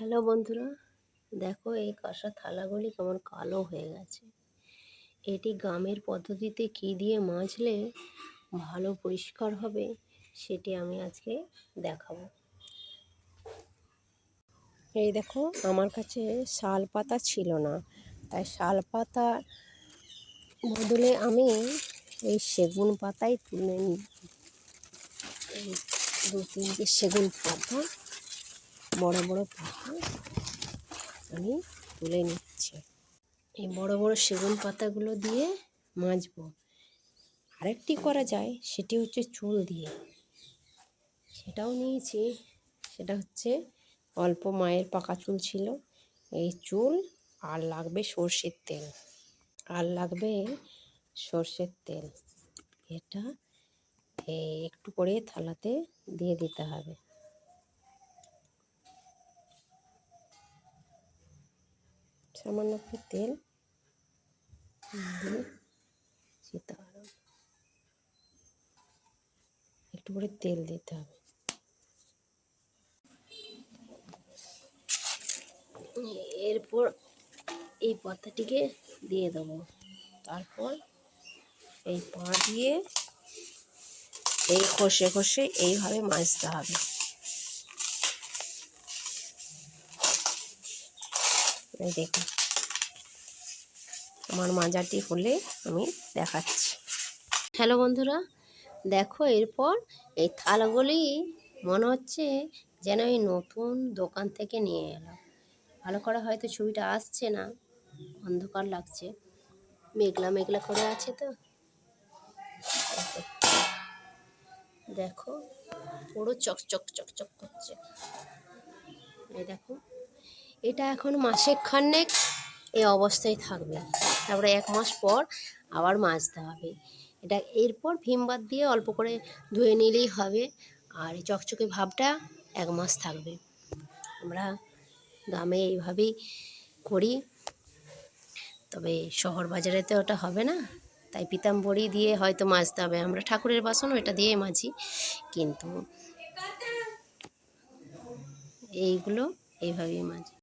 Hello বন্ধুরা, দেখো এই কাঁসা থালাগুলি কেমন কালো হয়ে গেছে। এটি গ্রামের পদ্ধতিতে কী দিয়ে মাজলে ভালো পরিষ্কার হবে সেটি আমি আজকে দেখাবো। এই দেখো, আমার কাছে শাল পাতা ছিল না, তাই শাল পাতা বদলে আমি এই সেগুন পাতাই তুলে নিই। দু তিনটে সেগুন পাতা বড় বড় পাতা আমি তুলে নিচ্ছি। এই বড় বড় সেগুন পাতাগুলো দিয়ে মাজবো। আরেকটি করা যায়, সেটি হচ্ছে চুল দিয়ে। সেটাও নিয়েছি, সেটা হচ্ছে অল্প মায়ের পাকা চুল ছিল। এই চুল আর লাগবে সর্ষের তেল। আর লাগবে সর্ষের তেল। এটা একটু করে থালাতে দিয়ে দিতে হবে। সামান্য একটু তেল দিয়ে একটু করে তেল দিতে হবে। এরপর এই পাতাটিকে দিয়ে দেবো। তারপর এই পা দিয়ে এই খসে খসে এইভাবে মাজতে হবে। দেখুন। আমার মাজাটি হলে আমি দেখাচ্ছি। হ্যালো বন্ধুরা, দেখো এরপর এই থালাগুলি মনে হচ্ছে যেন এই নতুন দোকান থেকে নিয়ে এলাম। ভালো করে হয়তো ছবিটা আসছে না, অন্ধকার লাগছে। মেঘলা মেঘলা করে আছে তো। দেখো, পুরো চকচক চকচক করছে। এই দেখো। এটা এখন মাসে খানেক এই অবস্থায় থাকবে। তারপরে এক মাস পর আবার মাজতে হবে। এটা এরপর ভীমবাদ দিয়ে অল্প করে ধুয়ে নিলেই হবে। আর এই চকচকে ভাবটা এক মাস থাকবে। আমরা গ্রামে এইভাবেই করি। তবে শহর বাজারে তো ওটা হবে না। তাই পিতাম্বরী দিয়ে হয়তো মাজতে হবে। আমরা ঠাকুরের বাসন এটা দিয়ে মাজি। কিন্তু এইগুলো এইভাবেই মাজি।